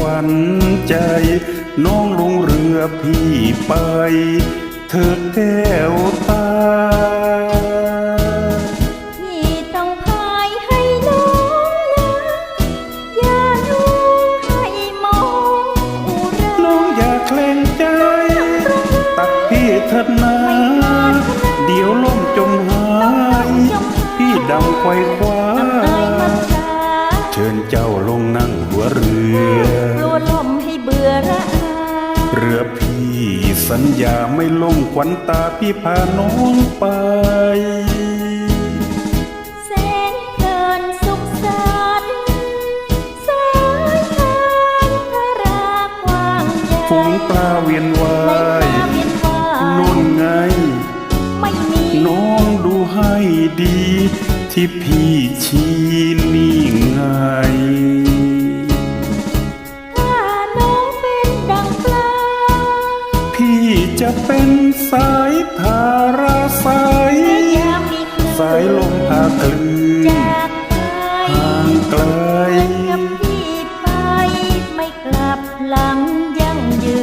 วัน้องลงเรือพี่ไป เธอแก้วตาพี่ต้องพายให้น้องนะอย่านุ่งให้มองอุราน้องอย่าเคลงใจ ตักพี่เถิดนาเดี๋ยวล่มจมหาย พี่ดำควายคว้า เชิญเจ้าลงนั่งหัวเรืกลัอวลมให้เบื่อระอาเรือพี่สัญญาไม่ล่มขวัญตาพี่พาน้องไปแสนเพลินสุขสันต์สายทานพระรากว้างใหญ่ฝูงปลาเวียนวาในยตาเวียนวายนุ่นไงไม่มีน้องดูให้ดี ที่พี่ชี้นี่ไง ถ้าน้องเป็นดังปลา พี่จะเป็นสายทาราสายและยามมีคลื่นสายลมพาคลื่นจากไปห่างไกลกับพี่ไปไม่กลับหลังยั่งยื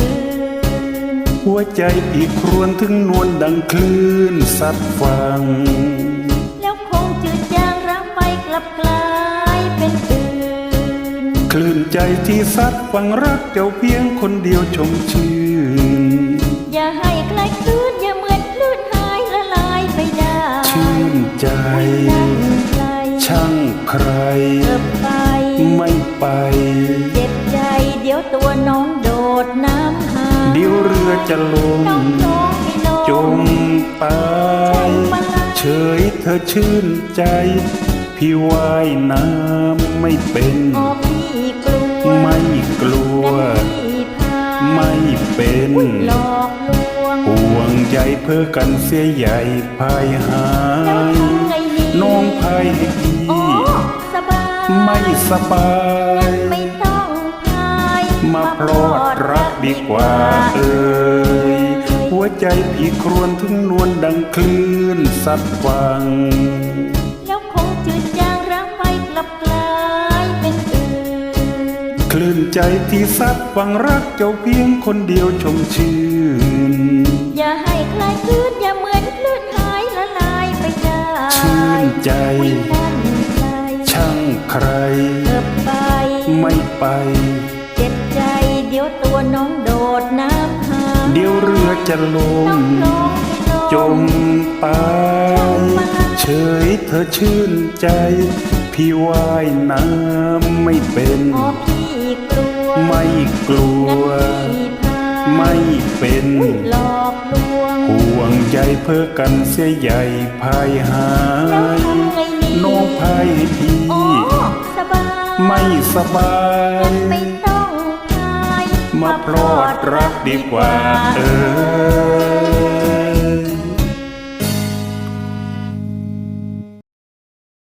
น หัวใจพี่ครวญถึงนวลดังคลื่นสัดฟัง แล้วคงจืดจางรักไปกลับกลายเป็นอื่น คลื่นใจที่ซัดฟังรักเจ้าเพียงคนเดียวชมชื่นอย่าให้ใครคลื่นอย่าเหมือนคลื่นหายละลายไปได้ชื่นใจนั่งไกลช่างใครเกิบไปไม่ไป เจ็บใจเดี๋ยวตัวน้องโดดน้ำหาเดี๋ยวเรือจะลน้องงร้องให้ลงจมตายเฉยเธอชื่นใจ พี่ว่ายน้ำไม่เป็น วงั้นพี่พาไม่เป็นหลอกลวงห่วงใยเพื่อกันเสียใหญ่พายหาแล้วยทำไงดีน้องพายให้พี่อ๋อสบายไม่สบายไม่ต้องพายมาพลอดรักดีกว่าเอ่ยหัวใจพี่ครวญถึงนวลดังคลื่นสัดฟัง ชื่นใจที่ซัดฟังรักเจ้าเพียงคนเดียวชมชื่น อย่าให้ใครคลื่นอย่าเหมือนคลื่นหายละลายไปได้ชื่นใจนั่นไกลช่างใครเไป ไม่ไป เจ็บใจเดี๋ยวตัวน้องโดดน้ำหาเดี๋ยวเรือจะลน้องงร้องให้จมตายเฉยเธอชื่นใจ พี่ว่ายน้ำไม่เป็นออพี่ กลัว ไม่กลังั้นวพี่พาไม่เป็นหลอกลวงห่วงใยเพื่อกันเสียใหญ่พายหาแล้วยทำไงดีน้องพายให้พี่อ๋อสบายไม่สบายงั้นไม่ต้องพายมาพลอดรักดีกว่าเออ